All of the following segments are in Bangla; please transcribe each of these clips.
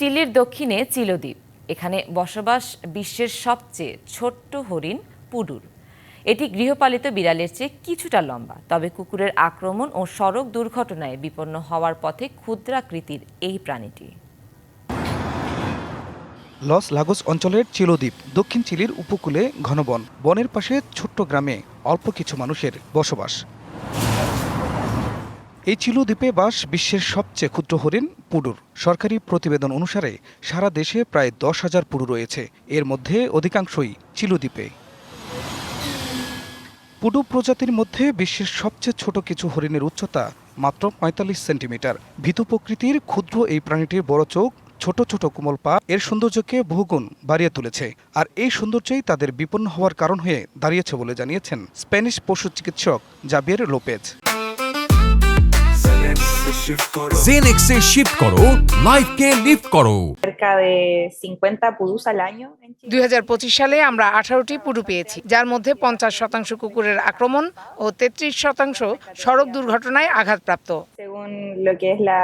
চিলির দক্ষিণে চিলদ্বীপ। এখানে বসবাস বিশ্বের সবচেয়ে ছোট্ট হরিণ পুডুর। এটি গৃহপালিত বিড়ালের চেয়ে কিছুটা লম্বা, তবে কুকুরের আক্রমণ ও সড়ক দুর্ঘটনায় বিপন্ন হওয়ার পথে ক্ষুদ্রাকৃতির এই প্রাণীটি। লস লাগোস অঞ্চলের চিলদ্বীপ দক্ষিণ চিলির উপকূলে ঘন বন বনের পাশে ছোট্ট গ্রামে অল্প কিছু মানুষের বসবাস। এই চিলু দ্বীপে বাস বিশ্বের সবচেয়ে ক্ষুদ্র হরিণ পুডুর। সরকারি প্রতিবেদন অনুসারে সারা দেশে প্রায় দশ হাজার পুডু রয়েছে। এর মধ্যে অধিকাংশই চিলু দ্বীপে পুডু প্রজাতির মধ্যে বিশ্বের সবচেয়ে ছোট কিছু হরিণের উচ্চতা মাত্র পঁয়তাল্লিশ সেন্টিমিটার। ভীতু প্রকৃতির ক্ষুদ্র এই প্রাণীটির বড় চোখ, ছোট ছোট কোমল পা, এর সৌন্দর্যকে বহুগুণ বাড়িয়ে তুলেছে। আর এই সৌন্দর্যই তাদের বিপন্ন হওয়ার কারণ হয়ে দাঁড়িয়েছে বলে জানিয়েছেন স্প্যানিশ পশু চিকিৎসক জাবিয়ের লোপেজ। জেনেক্সে শিফট করো লাইফকে লিফট করো। Cerca de 50 pudús al año en Chile. দুই সালে আমরা আঠারোটি পুডু পেয়েছি যার মধ্যে পঞ্চাশ শতাংশ কুকুরের আক্রমণ ও তেত্রিশ শতাংশ সড়ক দুর্ঘটনায় আঘাতপ্রাপ্ত। Según lo que es la,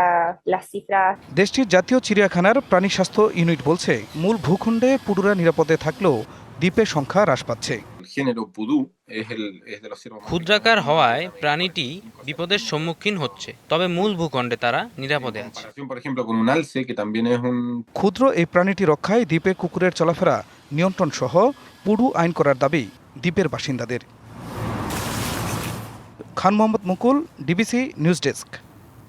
las cifras দেশটির জাতীয় চিড়িয়াখানার প্রাণী স্বাস্থ্য ইউনিট বলছে মূল ভূখণ্ডে পুডুরা নিরাপদে থাকলেও দ্বীপের সংখ্যা হ্রাস পাচ্ছে। El género pudú es, el, es de los ciervos más ক্ষুদ্রাকার হওয়ায় প্রাণীটি বিপদের সম্মুখীন হচ্ছে তবে মূল ভূখণ্ডে তারা নিরাপদে আছে। por ejemplo, con un alce, que también es un ক্ষুদ্র এই প্রাণীটি রক্ষায় দ্বীপে কুকুরের চলাফেরা নিয়ন্ত্রণ সহ পুডু আইন করার দাবি দ্বীপের বাসিন্দাদের। Khan Mohammad Mukul DBC news desk.